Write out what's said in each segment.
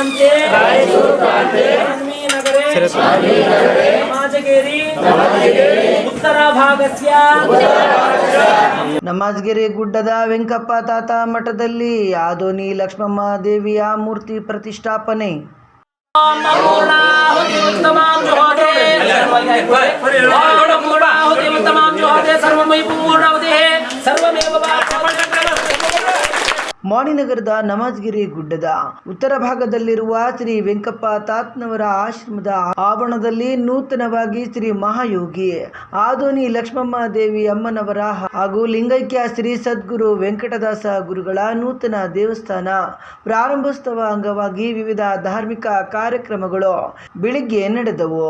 ಪ್ರಾಂತ್ಯ ಕಾಶ್ಮೀ ಗುಡ್ಡದ ವೆಂಕಪ್ಪ ತಾತ ಮಠದಲ್ಲಿ ಆದೋನಿ ಲಕ್ಷ್ಮಮ್ಮ ದೇವಿಯ ಮೂರ್ತಿ ಪ್ರತಿಷ್ಠಾಪನೆ ಸರ್ವಮೇವ ಮಾಣಿನಗರದ ನಮಾಜ್ಗಿರಿ ಗುಡ್ಡದ ಉತ್ತರ ಭಾಗದಲ್ಲಿರುವ ಶ್ರೀ ವೆಂಕಪ್ಪ ತಾತ್ನವರ ಆಶ್ರಮದ ಆವರಣದಲ್ಲಿ ನೂತನವಾಗಿ ಶ್ರೀ ಮಹಾಯೋಗಿ ಆದೋನಿ ಲಕ್ಷ್ಮಮ್ಮ ದೇವಿ ಅಮ್ಮನವರ ಹಾಗೂ ಲಿಂಗೈಕ್ಯ ಶ್ರೀ ಸದ್ಗುರು ವೆಂಕಟದಾಸ ಗುರುಗಳ ನೂತನ ದೇವಸ್ಥಾನ ಪ್ರಾರಂಭೋತ್ಸವ ಅಂಗವಾಗಿ ವಿವಿಧ ಧಾರ್ಮಿಕ ಕಾರ್ಯಕ್ರಮಗಳು ಬೆಳಿಗ್ಗೆ ನಡೆದವು.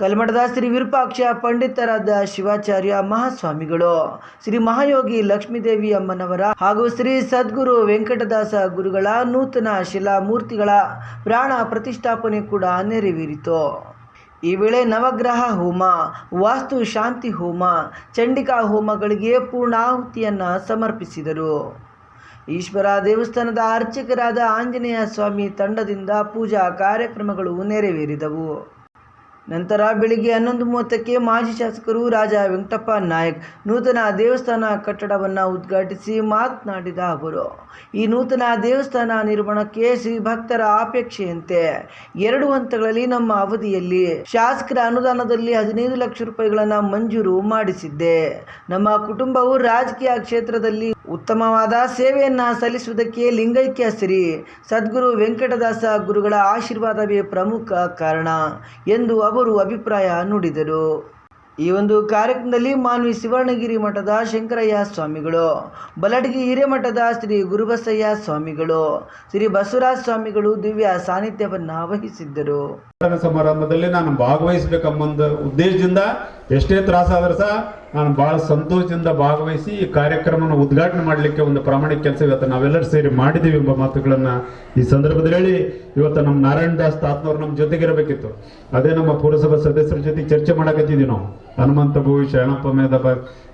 ಕಲ್ಮಠದ ಶ್ರೀ ವಿರೂಪಾಕ್ಷ ಪಂಡಿತರಾದ ಶಿವಾಚಾರ್ಯ ಮಹಾಸ್ವಾಮಿಗಳು, ಶ್ರೀ ಮಹಾಯೋಗಿ ಲಕ್ಷ್ಮೀದೇವಿ ಅಮ್ಮನವರ ಹಾಗೂ ಶ್ರೀ ಸದ್ಗುರು ವೆಂಕಟದಾಸ ಗುರುಗಳ ನೂತನ ಶಿಲಾಮೂರ್ತಿಗಳ ಪ್ರಾಣ ಪ್ರತಿಷ್ಠಾಪನೆ ಕೂಡ ನೆರವೇರಿತು. ಈ ವೇಳೆ ನವಗ್ರಹ ಹೋಮ, ವಾಸ್ತು ಶಾಂತಿ ಹೋಮ, ಚಂಡಿಕಾ ಹೋಮಗಳಿಗೆ ಪೂರ್ಣಾಹುತಿಯನ್ನು ಸಮರ್ಪಿಸಿದರು. ಈಶ್ವರ ದೇವಸ್ಥಾನದ ಅರ್ಚಕರಾದ ಆಂಜನೇಯ ಸ್ವಾಮಿ ತಂಡದಿಂದ ಪೂಜಾ ಕಾರ್ಯಕ್ರಮಗಳು ನೆರವೇರಿದವು. ನಂತರ ಬೆಳಿಗ್ಗೆ ಹನ್ನೊಂದು ಮೂವತ್ತಕ್ಕೆ ಮಾಜಿ ಶಾಸಕರು ರಾಜ ವೆಂಕಟಪ್ಪ ನಾಯಕ್ ನೂತನ ದೇವಸ್ಥಾನ ಕಟ್ಟಡವನ್ನು ಉದ್ಘಾಟಿಸಿ ಮಾತನಾಡಿದ ಅವರು, ಈ ನೂತನ ದೇವಸ್ಥಾನ ನಿರ್ಮಾಣಕ್ಕೆ ಶ್ರೀ ಭಕ್ತರ ಅಪೇಕ್ಷೆಯಂತೆ ಎರಡು ಹಂತಗಳಲ್ಲಿ ನಮ್ಮ ಅವಧಿಯಲ್ಲಿ ಶಾಸಕರ ಅನುದಾನದಲ್ಲಿ ಹದಿನೈದು ಲಕ್ಷ ರೂಪಾಯಿಗಳನ್ನು ಮಂಜೂರು ಮಾಡಿಸಿದ್ದೆ. ನಮ್ಮ ಕುಟುಂಬವು ರಾಜಕೀಯ ಕ್ಷೇತ್ರದಲ್ಲಿ ಉತ್ತಮವಾದ ಸೇವೆಯನ್ನು ಸಲ್ಲಿಸುವುದಕ್ಕೆ ಲಿಂಗೈಕ್ಯ ಶ್ರೀ ಸದ್ಗುರು ವೆಂಕಟದಾಸ ಗುರುಗಳ ಆಶೀರ್ವಾದವೇ ಪ್ರಮುಖ ಕಾರಣ ಎಂದು ಅವರು ಅಭಿಪ್ರಾಯ ನುಡಿದರು. ಈ ಒಂದು ಕಾರ್ಯಕ್ರಮದಲ್ಲಿ ಮಾನ್ವಿ ಶಿವರ್ಣಗಿರಿ ಮಠದ ಶಂಕರಯ್ಯ ಸ್ವಾಮಿಗಳು, ಬಲಡಗಿ ಹಿರೇಮಠದ ಶ್ರೀ ಗುರುಬಸಯ್ಯ ಸ್ವಾಮಿಗಳು, ಶ್ರೀ ಬಸವರಾಜ ಸ್ವಾಮಿಗಳು ದಿವ್ಯ ಸಾನ್ನಿಧ್ಯವನ್ನು ವಹಿಸಿದ್ದರು. ಸಮಾರಂಭದಲ್ಲಿ ನಾನು ಭಾಗವಹಿಸಬೇಕೆಂಬ ಉದ್ದೇಶದಿಂದ ಎಷ್ಟೇ ತ್ರಾಸಾದರೂ ಸಹ ನಾನು ಬಹಳ ಸಂತೋಷದಿಂದ ಭಾಗವಹಿಸಿ ಈ ಕಾರ್ಯಕ್ರಮವನ್ನು ಉದ್ಘಾಟನೆ ಮಾಡಲಿಕ್ಕೆ ಒಂದು ಪ್ರಾಮಾಣಿಕ ಕೆಲಸ ಇವತ್ತು ನಾವೆಲ್ಲರೂ ಸೇರಿ ಮಾಡಿದ್ದೀವಿ ಎಂಬ ಮಾತುಗಳನ್ನು ಈ ಸಂದರ್ಭದಲ್ಲಿ ಹೇಳಿ. ಇವತ್ತು ನಮ್ಮ ನಾರಾಯಣ ದಾಸ್ ತಾತ್ನವ್ರು ನಮ್ಮ ಜೊತೆಗಿರಬೇಕಿತ್ತು. ಅದೇ ನಮ್ಮ ಪುರಸಭಾ ಸದಸ್ಯರ ಜೊತೆ ಚರ್ಚೆ ಮಾಡಕತ್ತಿದ್ವಿ ನಾವು. ಹನುಮಂತ ಭೂ ಶರಣಪ್ಪ ಮೇಧಬ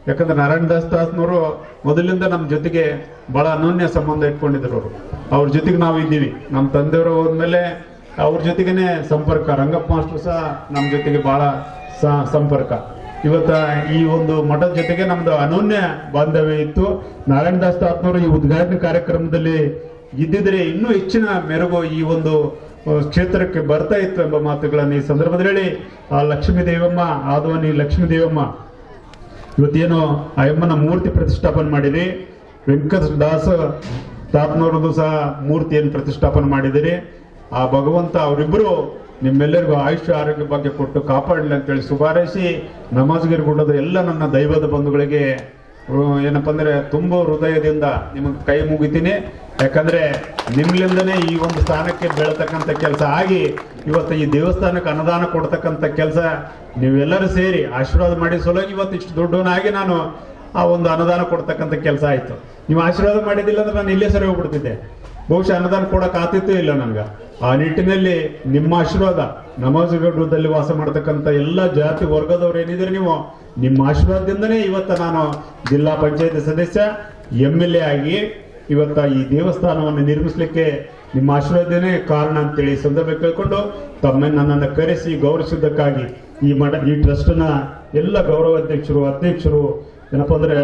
ಯಾಕಂದ್ರೆ ನಾರಾಯಣ ದಾಸ್ ತಾತ್ನವರು ಮೊದಲಿಂದ ನಮ್ಮ ಜೊತೆಗೆ ಬಹಳ ಅನನ್ಯ ಸಂಬಂಧ ಇಟ್ಕೊಂಡಿದ್ರು ಅವರು. ಅವ್ರ ಜೊತೆಗೆ ನಾವು ಇದ್ದೀವಿ. ನಮ್ಮ ತಂದೆಯವರು ಹೋದ್ಮೇಲೆ ಅವ್ರ ಜೊತೆಗೇನೆ ಸಂಪರ್ಕ, ರಂಗಪ್ಪ ಮಾಸ್ಟರ್ ಸಹ ನಮ್ಮ ಜೊತೆಗೆ ಬಹಳ ಸಂಪರ್ಕ. ಇವತ್ತ ಈ ಒಂದು ಮಠದ ಜೊತೆಗೆ ನಮ್ದು ಅನನ್ಯ ಬಾಂಧವ್ಯ ಇತ್ತು. ನಾರಾಯಣ ದಾಸ್ ತಾತ್ನವರು ಈ ಉದ್ಘಾಟನೆ ಕಾರ್ಯಕ್ರಮದಲ್ಲಿ ಇದ್ದಿದ್ರೆ ಇನ್ನೂ ಹೆಚ್ಚಿನ ಮೆರುಗು ಈ ಒಂದು ಕ್ಷೇತ್ರಕ್ಕೆ ಬರ್ತಾ ಇತ್ತು ಎಂಬ ಮಾತುಗಳನ್ನು ಈ ಸಂದರ್ಭದಲ್ಲಿ ಹೇಳಿ. ಆ ಲಕ್ಷ್ಮೀ ದೇವಮ್ಮ, ಆದವನಿ ಲಕ್ಷ್ಮೀ ದೇವಮ್ಮ, ಇವತ್ತೇನು ಆ ಅಮ್ಮನ ಮೂರ್ತಿ ಪ್ರತಿಷ್ಠಾಪನೆ ಮಾಡಿದಿರಿ. ವೆಂಕಟ ದಾಸ ತಾತ್ನವ್ರದ್ದು ಸಹ ಮೂರ್ತಿಯನ್ನು ಪ್ರತಿಷ್ಠಾಪನೆ ಮಾಡಿದಿರಿ. ಆ ಭಗವಂತ ಅವರಿಬ್ಬರು ನಿಮ್ಮೆಲ್ಲರಿಗೂ ಆಯುಷ್ಯ ಆರೋಗ್ಯ ಬಗ್ಗೆ ಕೊಟ್ಟು ಕಾಪಾಡಲಿ ಅಂತೇಳಿ ಶುಭಾರೈಸಿ ನಮಾಜ್ಗಿರಿ ಗುಡ್ಡದ ಎಲ್ಲ ನನ್ನ ದೈವದ ಬಂಧುಗಳಿಗೆ ಏನಪ್ಪ ಅಂದರೆ ತುಂಬ ಹೃದಯದಿಂದ ನಿಮಗೆ ಕೈ ಮುಗಿತೀನಿ. ಯಾಕಂದ್ರೆ ನಿಮ್ಲಿಂದನೇ ಈ ಒಂದು ಸ್ಥಾನಕ್ಕೆ ಬೆಳತಕ್ಕಂಥ ಕೆಲಸ ಆಗಿ ಇವತ್ತು ಈ ದೇವಸ್ಥಾನಕ್ಕೆ ಅನುದಾನ ಕೊಡ್ತಕ್ಕಂಥ ಕೆಲಸ ನೀವೆಲ್ಲರೂ ಸೇರಿ ಆಶೀರ್ವಾದ ಮಾಡಿ ಸಲುವಾಗಿ ಇವತ್ತು ಇಷ್ಟು ದುಡ್ಡನಾಗಿ ನಾನು ಆ ಒಂದು ಅನುದಾನ ಕೊಡ್ತಕ್ಕಂಥ ಕೆಲಸ ಆಯಿತು. ನೀವು ಆಶೀರ್ವಾದ ಮಾಡಿದ್ದಿಲ್ಲ ಅಂದ್ರೆ ನಾನು ಇಲ್ಲೇ ಸರಿ ಹೋಗ್ಬಿಡ್ತಿದ್ದೆ. ಬಹುಶಃ ಅನುದಾನ ಕೊಡಕ್ಕೆ ಆತಿತ್ತೂ ಇಲ್ಲ ನನಗೆ. ಆ ನಿಟ್ಟಿನಲ್ಲಿ ನಿಮ್ಮ ಆಶೀರ್ವಾದ ನಮಾಜುಗಡ್ಡದಲ್ಲಿ ವಾಸ ಮಾಡತಕ್ಕಂಥ ಎಲ್ಲ ಜಾತಿ ವರ್ಗದವ್ರು ಏನಿದ್ರೆ ನೀವು ನಿಮ್ಮ ಆಶೀರ್ವಾದದಿಂದನೇ ಇವತ್ತ ನಾನು ಜಿಲ್ಲಾ ಪಂಚಾಯತ್ ಸದಸ್ಯ, ಎಂ ಎಲ್ ಎ ಆಗಿ ಇವತ್ತ ಈ ದೇವಸ್ಥಾನವನ್ನು ನಿರ್ಮಿಸಲಿಕ್ಕೆ ನಿಮ್ಮ ಆಶೀರ್ವಾದನೇ ಕಾರಣ ಅಂತೇಳಿ ಸಂದರ್ಭ ಕೇಳ್ಕೊಂಡು ತಮ್ಮ ನನ್ನನ್ನು ಕರೆಸಿ ಗೌರವಿಸಿದ್ದಕ್ಕಾಗಿ ಈ ಮಠ, ಈ ಟ್ರಸ್ಟ್ನ ಎಲ್ಲ ಗೌರವಾಧ್ಯಕ್ಷರು, ಅಧ್ಯಕ್ಷರು, ಏನಪ್ಪಾ ಅಂದ್ರೆ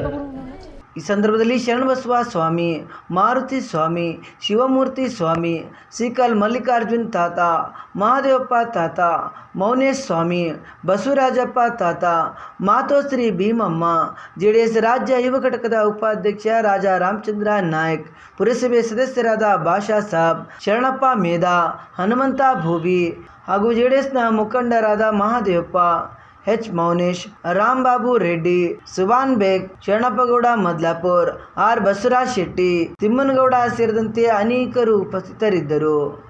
ಈ ಸಂದರ್ಭದಲ್ಲಿ ಶರಣಬಸವ ಸ್ವಾಮಿ, ಮಾರುತಿ ಸ್ವಾಮಿ, ಶಿವಮೂರ್ತಿ ಸ್ವಾಮಿ ಸೀಕಲ್ ಮಲ್ಲಿಕಾರ್ಜುನ್ ತಾತ, ಮಹಾದೇವಪ್ಪ ತಾತ, ಮೌನೇಶ್ ಸ್ವಾಮಿ, ಬಸವರಾಜಪ್ಪ ತಾತ, Matoshri Bhimamma J D S ರಾಜ್ಯ ಯುವ ಘಟಕದ ಉಪಾಧ್ಯಕ್ಷ ರಾಜಾ ರಾಮಚಂದ್ರ ನಾಯಕ್, ಪುರಸಭೆ ಸದಸ್ಯರಾದ ಭಾಷಾ ಸಾಬ್, ಶರಣಪ್ಪ ಮೇಧಾ, ಹನುಮಂತ ಭೂಬಿ ಹಾಗೂ ಜೆ ಡಿ ಎಸ್ನ ಮುಖಂಡರಾದ ಮಹಾದೇವಪ್ಪ ಎಚ್ ಮೌನೇಶ್ ರಾಂಬಾಬು ರೆಡ್ಡಿ, ಸುಭಾನ್ ಬೇಗ್, ಶರಣಪ್ಪಗೌಡ ಮದ್ಲಾಪುರ್, ಆರ್ ಬಸವರಾಜ್ ಶೆಟ್ಟಿ, ತಿಮ್ಮನಗೌಡ ಸೇರಿದಂತೆ ಅನೇಕರು ಉಪಸ್ಥಿತರಿದ್ದರು.